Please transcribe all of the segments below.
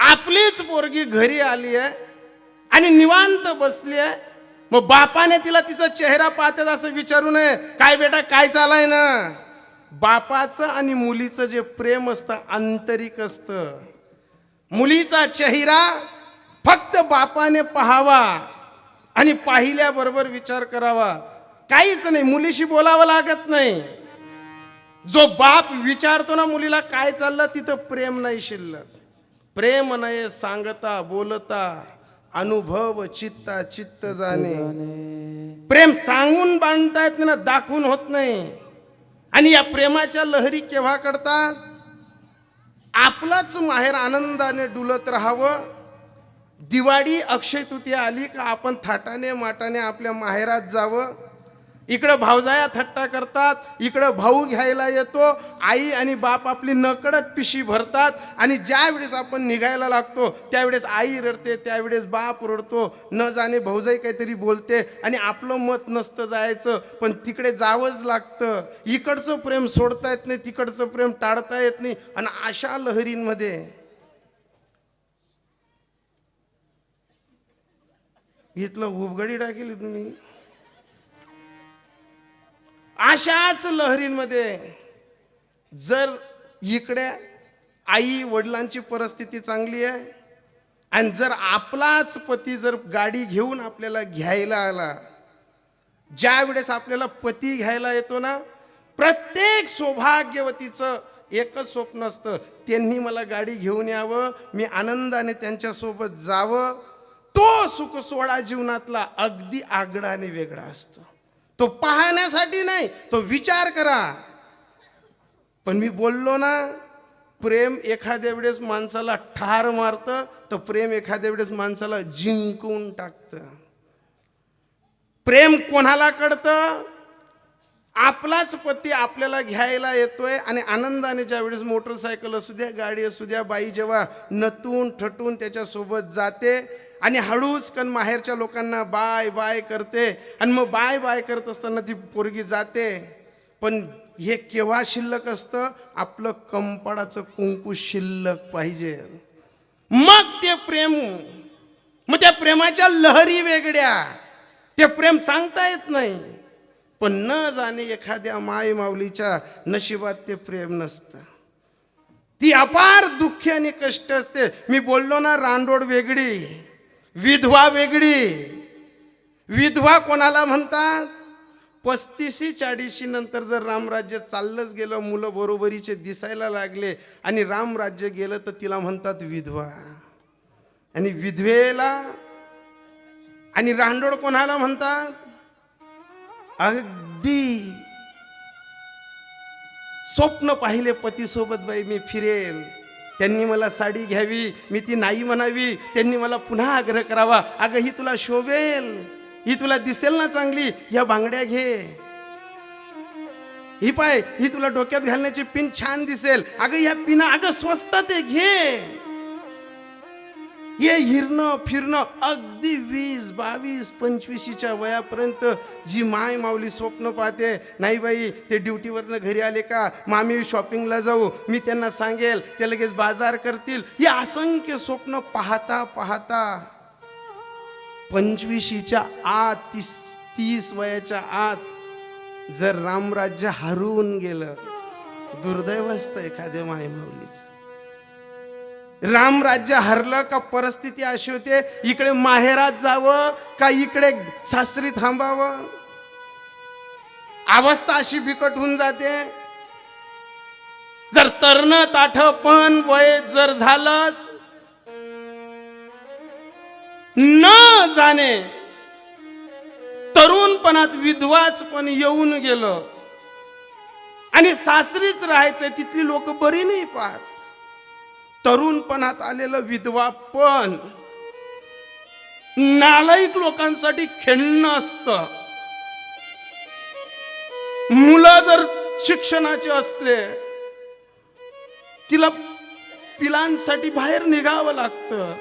आपलीच पोरगी घरी आली आहे आणि निवांत बसली आहे. मग बापाने तिला तिचा चेहरा पाहतात असं विचारू नये. काय बेटा काय चालाय ना? बापाचं आणि मुलीचं जे प्रेम असतं आंतरिक असतं. मुलीचा चेहरा फक्त बापाने पाहावा आणि पाहिल्याबरोबर विचार करावा. काहीच नाही मुलीशी बोलावं लागत नाही. जो बाप विचारतो ना मुलीला काय चाललं? तिथं प्रेम नाही शिल्लक. प्रेम सांगता बोलता अनुभव चित्ता चित्त जाणे. प्रेम सांगून बांधता येत ना दाखवून होत नाही. आणि या प्रेमाच्या लहरी केव्हा करतात आपलाच माहेर आनंदाने डुलत राहावं. दिवाळी अक्षय तृतीया आली का आपण थाटाने माटाने आपल्या माहेरात जावं. इकडं भावजाया थट्टा करतात इकडं भाऊ घ्यायला येतो आई आणि बाप आपली नकडत पिशी भरतात आणि ज्या वेळेस आपण निघायला लागतो त्यावेळेस आई रडते त्यावेळेस बाप रडतो न जाणे भाऊजाई काहीतरी बोलते आणि आपलं मत नसतं जायचं पण तिकडे जावंच लागतं. इकडचं प्रेम सोडता येत नाही तिकडचं प्रेम टाळता येत नाही आणि अशा लहरींमध्ये इथलं उबगडी टाकेली तुम्ही. अशाच लहरींमध्ये जर इकडे आई वडिलांची परिस्थिती चांगली आहे आणि जर आपलाच पती जर गाडी घेऊन आपल्याला घ्यायला आला ज्या वेळेस आपल्याला पती घ्यायला येतो ना प्रत्येक सौभाग्यवतीचं एकच स्वप्न असतं त्यांनी मला गाडी घेऊन यावं मी आनंदाने त्यांच्यासोबत जावं. तो सुख सोहळा जीवनातला अगदी आगडाने वेगळा असतो. तो पाहण्यासाठी नाही तो विचार करा. पण मी बोललो ना प्रेम एखाद्या वेळेस माणसाला ठार मारतं तर प्रेम एखाद्या वेळेस माणसाला जिंकून टाकतं. प्रेम कोणाला कळतं? आपलाच पती आपल्याला घ्यायला येतोय आणि आनंदाने ज्या वेळेस मोटरसायकल असू द्या गाडी असू द्या बाई जेव्हा नटून ठटून त्याच्यासोबत जाते आणि हळूच कण माहेरच्या लोकांना बाय बाय करते आणि मग बाय बाय करत असताना ती पोरगी जाते. पण हे केव्हा शिल्लक असतं? आपलं कंपाडाचं कुंकू शिल्लक पाहिजे. मग ते प्रेम मग त्या प्रेमाच्या लहरी वेगळ्या. ते प्रेम सांगता येत नाही. पण न जाणे एखाद्या माय माऊलीच्या नशिबात ते प्रेम नसतं. ती अपार दुःख आणि कष्ट असते. मी बोललो ना रानरोड वेगळी विधवा वेगळी. विधवा कोणाला म्हणतात? पस्तीसी चाळीशी नंतर जर रामराज्य चाललंच गेलं मुलं बरोबरीचे दिसायला लागले आणि रामराज्य गेलं तर तिला म्हणतात विधवा. आणि विधवेला आणि रानडोळ कोणाला म्हणतात? अगदी स्वप्न पाहिले पतीसोबत बाई मी फिरेल. त्यांनी मला साडी घ्यावी मी ती नाही म्हणावी त्यांनी मला पुन्हा आग्रह करावा. अगं ही तुला शोभेल ही तुला दिसेल ना चांगली या बांगड्या घे. ही पाय ही तुला डोक्यात घालण्याची पिन छान दिसेल. अगं या पिना अगं स्वस्तात ते घे. ये हिरणं फिरणं अगदी वीस बावीस पंचवीशीच्या वयापर्यंत जी माय माऊली स्वप्न पाहते नाही बाई ते ड्युटीवरनं घरी आले का? मामी शॉपिंगला जाऊ मी त्यांना सांगेल ते लगेच बाजार करतील. हे असंख्य स्वप्न पाहता पाहता पंचवीशीच्या आत तीस तीस वयाच्या आत जर रामराज्य हरवून गेलं दुर्दैव असतं एखाद्या माय माऊलीचं. रामराज्य हरलं का परिस्थिती अशी होते? इकडे माहेरात जावं का इकडे सासरी थांबावं? अवस्था अशी बिकट होऊन जाते. जर तरण ताठ पण वय जर झालंच न जाणे तरुणपणात विधवाच पण येऊन गेलं. आणि सासरीच राहायचंय तिथली लोक बरी नाही पाहत. तरुणपणात आलेलं विधवा पण नालायक लोकांसाठी खेळणं असतं. मुलं जर शिक्षणाचे असले तिला पिलांसाठी बाहेर निघावं लागतं.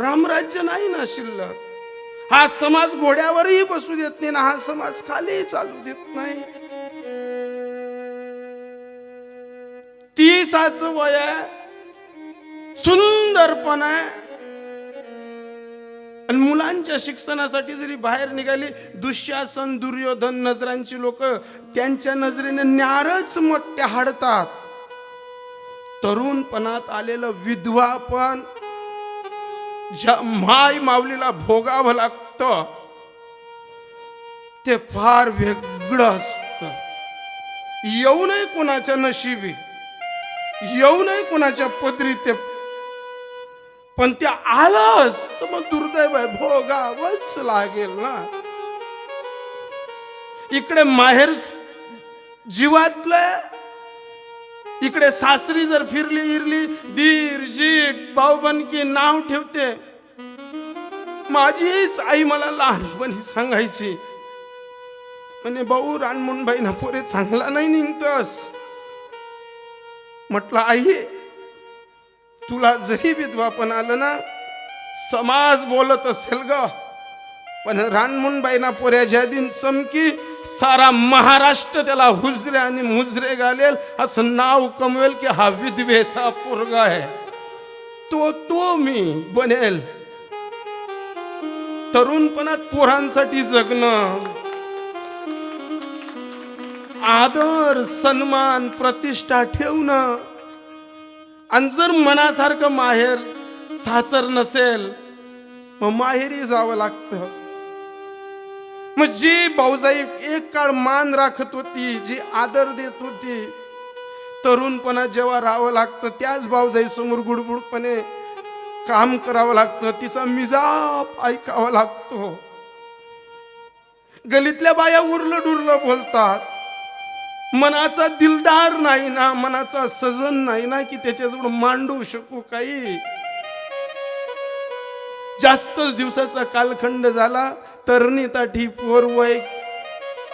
रामराज्य नाही ना शिल्लक. हा समाज घोड्यावरही बसू देत नाही ना हा समाज खाली चालू देत नाही. तीसाचं वय सुंदरपणा. आहे आणि मुलांच्या शिक्षणासाठी जरी बाहेर निघाली दुःशासन दुर्योधन नजरांची लोक त्यांच्या नजरेने न्यारच मोठे हाडतात. तरुणपणात आलेलं विधवा पण ज्या माय माऊलीला भोगावं लागतं ते फार वेगळं असत. येऊ नये कुणाच्या नशिबी येऊ नये कुणाच्या पदरी ते पण ते आलंच. तर मग दुर्दैव आहे भोगावंच लागेल ना. इकडे माहेर जीवातलं इकडे सासरी जर फिरली इरली दीर जीट भाऊबनकी नाव ठेवते. माझीच आई मला लहानपणी सांगायची. म्हणे भाऊ रानमुनबाई ना पोरे चांगला नाही निघतस. म्हटलं आई तुला जरी विधवा पण आलं ना समाज बोलत असेल ग. पण रानमुनबाईना पोऱ्या ज्या दिन चमकी सारा महाराष्ट्र त्याला हुजरे आणि मुजरे घालेल असं नाव कमवेल की हा विधवेचा पोरगा आहे. तो तो मी बनेल. तरुणपणात पोरांसाठी जगणं. आदर सन्मान प्रतिष्ठा ठेवणं. आणि जर मनासारखं माहेर सासर नसेल मग माहेरी जावं लागतं. मग जी भाऊजाई एक काळ मान राखत होती जी आदर देत होती तरुणपणा जेव्हा राहावं लागतं त्याच भाऊजाई समोर गुडगुडपणे काम करावं लागतं तिचा मिजाब ऐकावा लागतो. गलीतल्या बाया उरलं डुरलं बोलतात. मनाचा दिलदार नाही ना मनाचा सजन नाही ना की त्याच्याजवळ मांडू शकू काही. जास्तच दिवसाचा कालखंड झाला तरणी ताठी पोरवय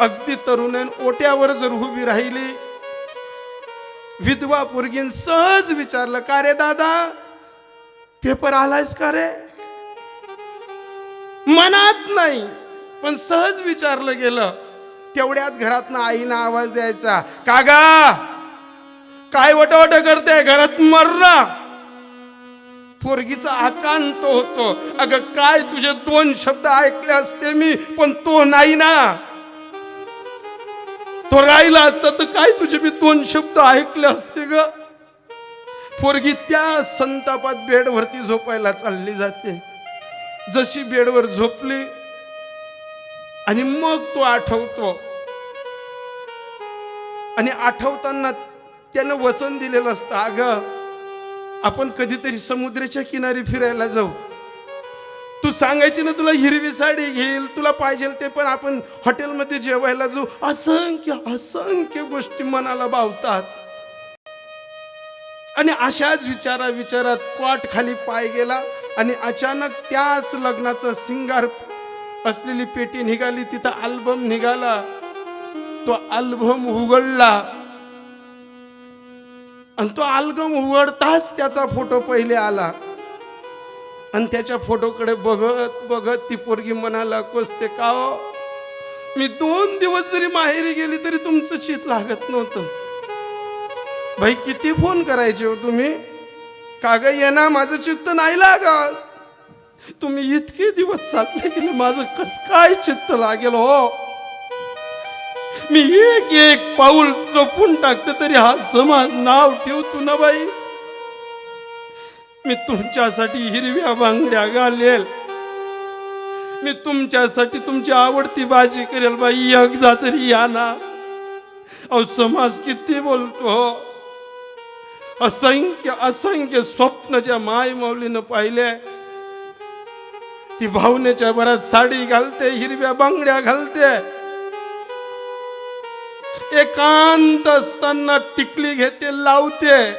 अगदी तरुण ओट्यावर जर उभी राहिली. विधवा पोरगीन सहज विचारलं का रे दादा पेपर आलायस का रे? मनात नाही पण सहज विचारलं गेलं तेवढ्यात घरातनं आईनं आवाज द्यायचा कागा काय वटवट करते घरात मर्रा पोरगीचा आकांत होतो. अगं काय तुझे दोन शब्द ऐकले असते मी पण तो नाही ना. तो राहिला असता तर काय तुझे मी दोन शब्द ऐकले असते ग? पोरगी त्या संतापात बेडवरती झोपायला चालली जाते. जशी बेडवर झोपली आणि मग तो आठवतो. आणि आठवताना त्यानं वचन दिलेलं असतं अगं आपण कधीतरी समुद्राच्या किनारी फिरायला जाऊ. तू सांगायची ना तुला हिरवी साडी घेईल तुला पाहिजे ते पण आपण हॉटेलमध्ये जेवायला जाऊ. असंख्य असंख्य गोष्टी मनाला भावतात. आणि अशाच विचारा विचारात क्वाट खाली पाय गेला आणि अचानक त्याच लग्नाचा सिंगार असलेली पेटी निघाली तिथं अल्बम निघाला. तो अल्बम उघडला. आणि तो अल्बम उघडताच त्याचा फोटो पहिले आला. आणि त्याच्या फोटोकडे बघत बघत ती पोरगी म्हणाला कोसते का हो? मी दोन दिवस जरी माहेरी गेली तरी तुमचं शीत लागत नव्हतं. भाई किती फोन करायचे हो तुम्ही? का ग येणार माझं चित्त नाही लागत. तुम्ही इतके दिवस चालले गेले माझं कस काय चित्त लागेल हो? मी एक एक पाऊल जपून टाकते तरी हा समाज नाव ठेवतो ना बाई? मी तुमच्यासाठी हिरव्या बांगड्या घालेल. मी तुमच्यासाठी तुमची आवडती भाजी करेल बाई एकदा तरी या ना. अहो समाज किती बोलतो हो? असंख्य असंख्य स्वप्न ज्या माय माऊलीनं पाहिले ती भावनेच्या भरात साडी घालते हिरव्या बांगड्या घालते. एकांत असताना टिकली घेते लावते.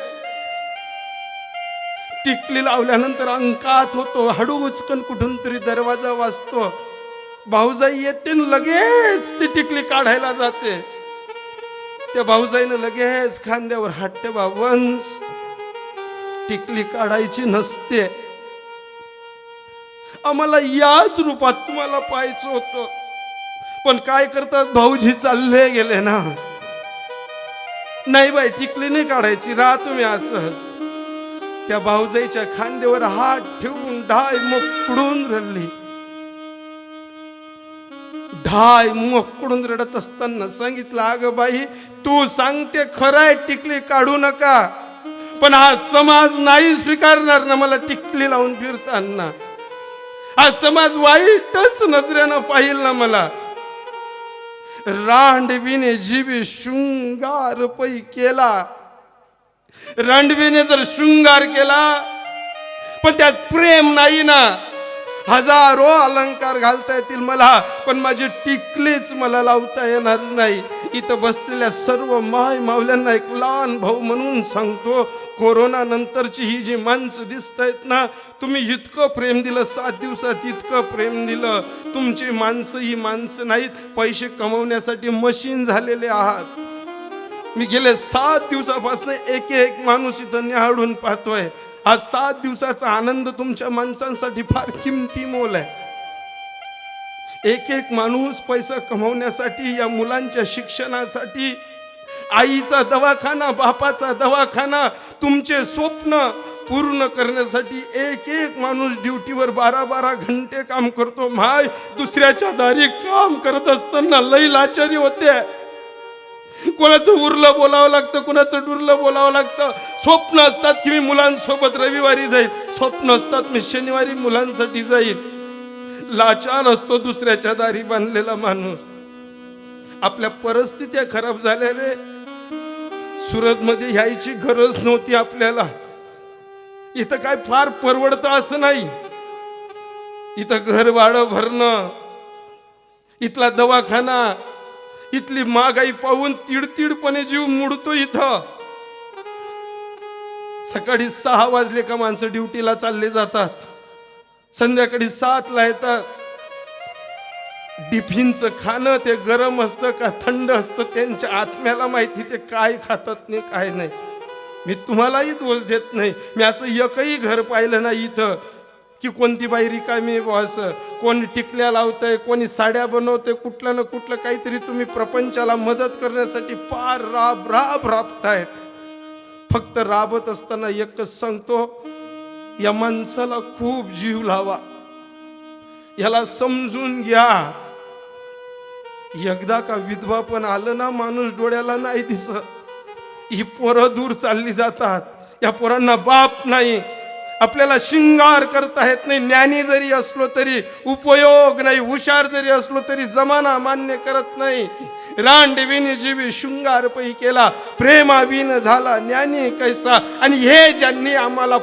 टिकली लावल्यानंतर अंकात होतो हडू उचकन कुठून तरी दरवाजा वाजतो. भाऊजाई येते लगेच ती टिकली काढायला जाते. त्या भाऊजाईनं लगेच खांद्यावर हात वंस टिकली काढायची नसते. आम्हाला याच रूपात तुम्हाला पाहायचं होतं. पण काय करतात? भाऊजी चालले गेले ना. नाही बाई टिकली नाही काढायची. राहा तुम्ही असंच त्या भाऊजाईच्या खांद्यावर हात ठेवून ढाय मोकडून रडली. ढाय मोकडून रडत असताना सांगितलं अगं बाई तू सांगते खरंय टिकली काढू नका. पण हा समाज नाही स्वीकारणार ना मला टिकली लावून फिरताना. हा समाज वाईटच नजरेनं पाहिला ना मला. रांडवीने जीवी शृंगार पै केला. रांडवीने जर शृंगार केला पण त्यात प्रेम नाही ना. हजारो अलंकार घालता येतील मला पण माझी टिकलीच मला लावता येणार नाही. इथं बसलेल्या सर्व माय मावल्यांना एक लहान भाऊ म्हणून सांगतो कोरोना नंतरची ही जी माणसं दिसत आहेत ना तुम्ही इतकं प्रेम दिलं सात दिवसात इतकं प्रेम दिलं. तुमची माणसं ही माणसं नाहीत पैसे कमवण्यासाठी मशीन झालेले आहात. मी गेले सात दिवसापासून एक एक माणूस इथं निहाळून पाहतोय. हा सात दिवसाचा आनंद तुमच्या माणसांसाठी फार किमती मोल आहे. एक एक माणूस पैसा कमवण्यासाठी या मुलांच्या शिक्षणासाठी आईचा दवाखाना बापाचा दवाखाना तुमचे स्वप्न पूर्ण करण्यासाठी एक एक माणूस ड्युटीवर बारा बारा घंटे काम करतो. माय दुसऱ्याच्या दारी काम करत असताना लई लाचारी होते. कोणाचं उरलं बोलावं लागतं कोणाचं डुरलं बोलावं लागतं. स्वप्न असतात की मी मुलांसोबत रविवारी जाईल स्वप्न असतात मी शनिवारी मुलांसाठी जाईल लाचार असतो दुसऱ्याच्या दारी बांधलेला माणूस. आपल्या परिस्थित्या खराब झाल्या रे. सुरतमध्ये यायची गरज नव्हती आपल्याला. इथं काय फार परवडतं असं नाही. इथं घर भाडं भरणं इथला दवाखाना इथली महागाई पाहून तिडतिडपणे जीव मुडतो इथं. सकाळी सहा वाजले का माणसं ड्युटीला चालले जातात. संध्याकाळी सातला येतात. टिफिनचं खाणं ते गरम असतं का थंड असतं त्यांच्या आत्म्याला माहिती ते काय खातात नाही काय नाही. मी तुम्हालाही दोष देत नाही. मी असं एकही घर पाहिलं नाही इथं की कोणती बाई रिकामी बुवा असं. कोणी टिकल्या लावतंय कोणी साड्या बनवतंय कुठलं ना कुठलं काहीतरी तुम्ही प्रपंचाला मदत करण्यासाठी फार राब राब राबतायत फक्त राबत असताना एकच सांगतो या माणसाला खूप जीव लावा. याला समजून घ्या. एकदा का विधवा पण आलं ना माणूस डोळ्याला नाही दिसत. ही पोरं दूर चालली जातात. या पोरांना बाप नाही. आपल्याला शिंगार करता येत नाही. ज्ञानी जरी असलो तरी उपयोग नाही. हुशार जरी असलो तरी जमाना मान्य करत नाही. रांडविनी जीवी शृंगार पै केला. प्रेमाविन झाला. ज्ञानी कैसा? आणि हे ज्यांनी आम्हाला